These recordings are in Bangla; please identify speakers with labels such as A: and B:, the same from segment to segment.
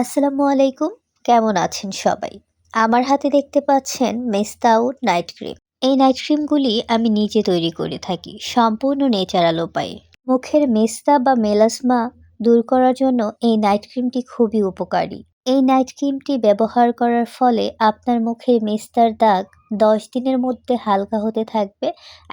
A: আসসালামু আলাইকুম। কেমন আছেন সবাই? আমার হাতে দেখতে পাচ্ছেন মেস্তাউট নাইট ক্রিম এই নাইট ক্রিমগুলি আমি নিজে তৈরি করে থাকি, সম্পূর্ণ নেচারাল উপায়ে। মুখের মেস্তা বা মেলাসমা দূর করার জন্য এই নাইট ক্রিমটি খুবই উপকারী। এই নাইট ক্রিমটি ব্যবহার করার ফলে আপনার মুখের মেস্তার দাগ দশ দিনের মধ্যে হালকা হতে থাকবে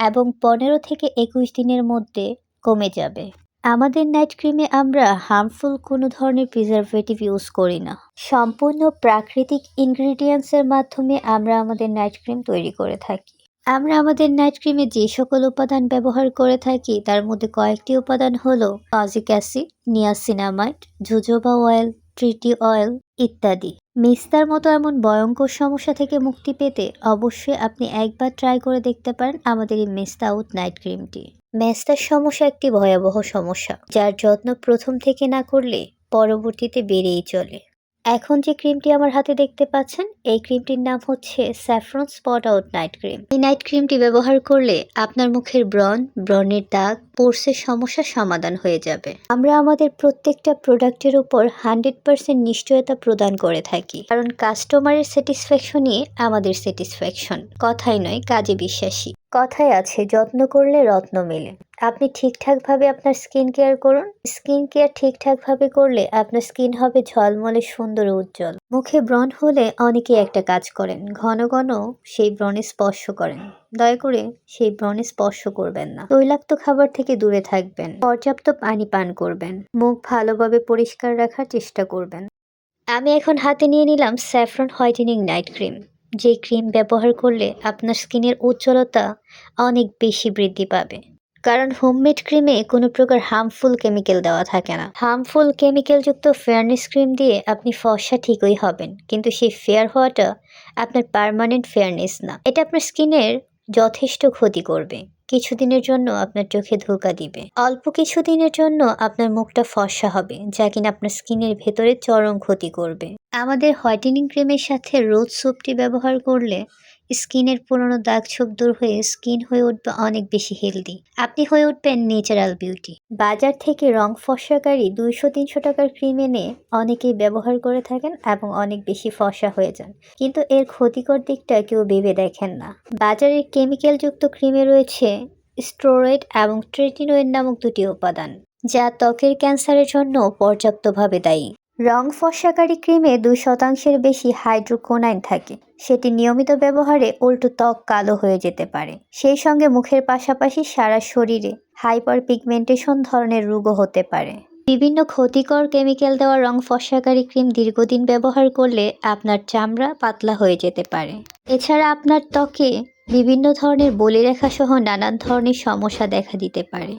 A: এবং পনেরো থেকে একুশ দিনের মধ্যে কমে যাবে। আমাদের নাইট ক্রিমে আমরা হার্মফুল কোনো ধরনের প্রিজারভেটিভ ইউজ করি না। সম্পূর্ণ প্রাকৃতিক ইনগ্রিডিয়েন্টসের মাধ্যমে আমরা আমাদের নাইট ক্রিম তৈরি করে থাকি। আমরা আমাদের নাইট ক্রিমে যে সকল উপাদান ব্যবহার করে থাকি, তার মধ্যে কয়েকটি উপাদান হলো kojic acid niacinamide jojoba oil ট্রিটি অয়েল ইত্যাদি। মিস্তার মতো এমন ভয়ঙ্কর সমস্যা থেকে মুক্তি পেতে অবশ্যই আপনি একবার ট্রাই করে দেখতে পারেন আমাদের এই মেস্তা আউট নাইট ক্রিমটি। মেস্তার সমস্যা একটি ভয়াবহ সমস্যা, যার যত্ন প্রথম থেকে না করলে পরবর্তীতে বেড়েই চলে। এখন যে ক্রিমটি আমার হাতে দেখতে পাচ্ছেন, এই ক্রিমটির নাম হচ্ছে saffron spot out night cream. এই নাইট ক্রিমটি ব্যবহার করলে আপনার মুখের ব্রণ, ব্রণের দাগ, পোর্সের সমস্যা সমাধান হয়ে যাবে। আমরা আমাদের প্রত্যেকটা প্রোডাক্টের উপর হান্ড্রেড পার্সেন্ট নিশ্চয়তা প্রদান করে থাকি। কারণ কাস্টমারের স্যাটিসফ্যাকশনই আমাদের স্যাটিসফ্যাকশন। কথাই নয়, কাজে বিশ্বাসী। কথায় আছে, যত্ন করলে রত্ন মেলে। আপনি ঠিকঠাকভাবে আপনার স্কিন কেয়ার করুন। স্কিন কেয়ার ঠিকঠাকভাবে করলে আপনার স্কিন হবে ঝলমলে সুন্দর উজ্জ্বল। মুখে ব্রণ হলে অনেকেই একটা কাজ করেন। ঘন ঘন সেই ব্রণে স্পর্শ করেন। দয়া করে সেই ব্রণে স্পর্শ করবেন না। তৈলাক্ত খাবার থেকে দূরে থাকবেন। পর্যাপ্ত পানি পান করবেন। মুখ ভালোভাবে পরিষ্কার রাখার চেষ্টা করবেন। আমি এখন হাতে নিয়ে নিলাম স্যাফরন হোয়াইটেনিং নাইট ক্রিম। যে ক্রিম ব্যবহার করলে আপনার স্কিনের উজ্জ্বলতা অনেক বেশি বৃদ্ধি পাবে। কারণ হোমমেড ক্রিমে কোনো প্রকার হার্মফুল কেমিক্যাল দেওয়া থাকে না। হার্মফুল কেমিক্যালযুক্ত ফেয়ারনেস ক্রিম দিয়ে আপনি ফর্সা ঠিকই হবেন, কিন্তু সেই ফেয়ার হওয়াটা আপনার পারমানেন্ট ফেয়ারনেস না। এটা আপনার স্কিনের যথেষ্ট ক্ষতি করবে। কিছুদিনের জন্য আপনার চোখে ধোকা দিবে। অল্প কিছুদিনের জন্য আপনার মুখটা ফর্সা হবে, যা কিনা আপনার স্কিনের ভেতরে চরম ক্ষতি করবে। আমাদের হোয়াইটেনিং ক্রিমের সাথে রোজ সোপটি ব্যবহার করলে স্কিনের পুরনো দাগ ছোপ দূর হয়ে স্কিন হয়ে উঠবে অনেক বেশি হেলদি। আপনি হয়ে উঠবেন ন্যাচারাল বিউটি। বাজার থেকে রং ফর্সাকারী দুইশো, তিনশো টাকার ক্রিম এনে অনেকেই ব্যবহার করে থাকেন এবং অনেক বেশি ফর্সা হয়ে যান। কিন্তু এর ক্ষতিকর দিকটা কেউ ভেবে দেখেন না। বাজারের কেমিক্যালযুক্ত ক্রিমে রয়েছে স্টোরয়েড এবং ট্রেটিনোয়েড নামক দুটি উপাদান, যা ত্বকের ক্যান্সারের জন্য পর্যাপ্তভাবে দায়ী। রং ফর্সাকারী ক্রিমে দুই শতাংশের বেশি হাইড্রোকোনাইন থাকে। সেটি নিয়মিত ব্যবহারে উল্টো ত্বক কালো হয়ে যেতে পারে। সেই সঙ্গে মুখের পাশাপাশি সারা শরীরে হাইপার পিগমেন্টেশন ধরনের রোগও হতে পারে। বিভিন্ন ক্ষতিকর কেমিক্যাল দেওয়া রং ফর্সাকারী ক্রিম দীর্ঘদিন ব্যবহার করলে আপনার চামড়া পাতলা হয়ে যেতে পারে। এছাড়া আপনার ত্বকে বিভিন্ন ধরনের বলিরেখা সহ নানান ধরনের সমস্যা দেখা দিতে পারে।